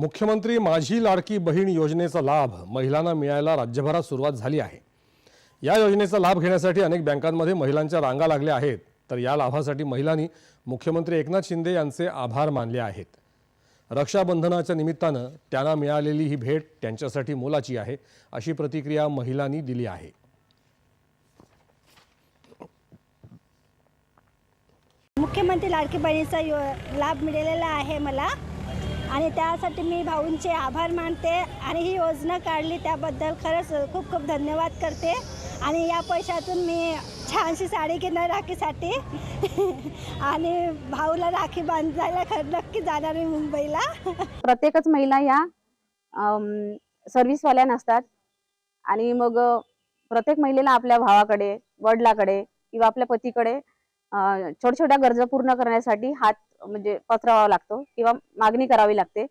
मुख्यमंत्री माझी लाडकी बहीण योजनेचा लाभ महिलांना मिळायला राज्यभरात सुरुवात झाली आहे. या योजनेचा लाभ घेण्यासाठी अनेक बँकांमध्ये महिलांच्या रांगा लागल्या आहेत. तर या लाभासाठी महिलांनी मुख्यमंत्री एकनाथ शिंदे यांचे आभार मानले आहेत. रक्षाबंधनाच्या निमित्तानं त्यांना मिळालेली ही भेट त्यांच्यासाठी मोलाची आहे अशी प्रतिक्रिया महिलांनी दिली आहे. मुख्यमंत्री लाडकी बहिणीचा लाभ मिळालेला आहे मला. आणि त्यासाठी मी भाऊंचे आभार मानते आणि ही योजना काढली त्याबद्दल खरंच खूप खूप धन्यवाद करते. आणि या पैशातून मी छानशी साडी घेणार राखीसाठी. आणि भाऊला राखी बांधायला खर नक्की जाणार मी मुंबईला. प्रत्येकच महिला या सर्व्हिसवाल्या नसतात. आणि मग प्रत्येक महिलेला आपल्या भावाकडे वडिलाकडे किंवा आपल्या पतीकडे छोट्या छोट्या गरजा पूर्ण करण्यासाठी हात म्हणजे पसरावा लागतो किंवा मागणी करावी लागते.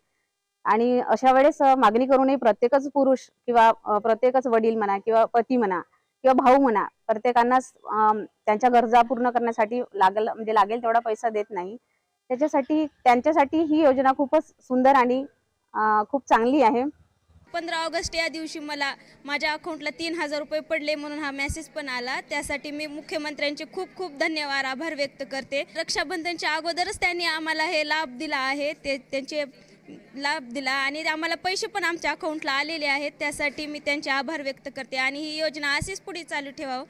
आणि अशा वेळेस मागणी करूनही प्रत्येकच पुरुष किंवा प्रत्येकच वडील म्हणा किंवा पती म्हणा किंवा भाऊ म्हणा प्रत्येकांना त्यांच्या गरजा पूर्ण करण्यासाठी लागेल म्हणजे लागेल तेवढा पैसा देत नाही. त्याच्यासाठी त्यांच्यासाठी ही योजना खूपच सुंदर आणि खूप चांगली आहे. पंधरा ऑगस्ट या दिवशी मला माझ्या अकाउंटला तीन हजार रुपये पडले म्हणून हा मेसेज पण आला. त्यासाठी मी मुख्यमंत्र्यांचे खूप खूप धन्यवाद आभार व्यक्त करते. रक्षाबंधनच्या अगोदरच त्यांनी आम्हाला हे लाभ दिला आहे. ते त्यांचे लाभ दिला आणि आम्हाला पैसे पण आमच्या अकाउंटला आलेले आहेत. त्यासाठी मी त्यांचे आभार व्यक्त करते आणि ही योजना अशीच पुढे चालू ठेवावं.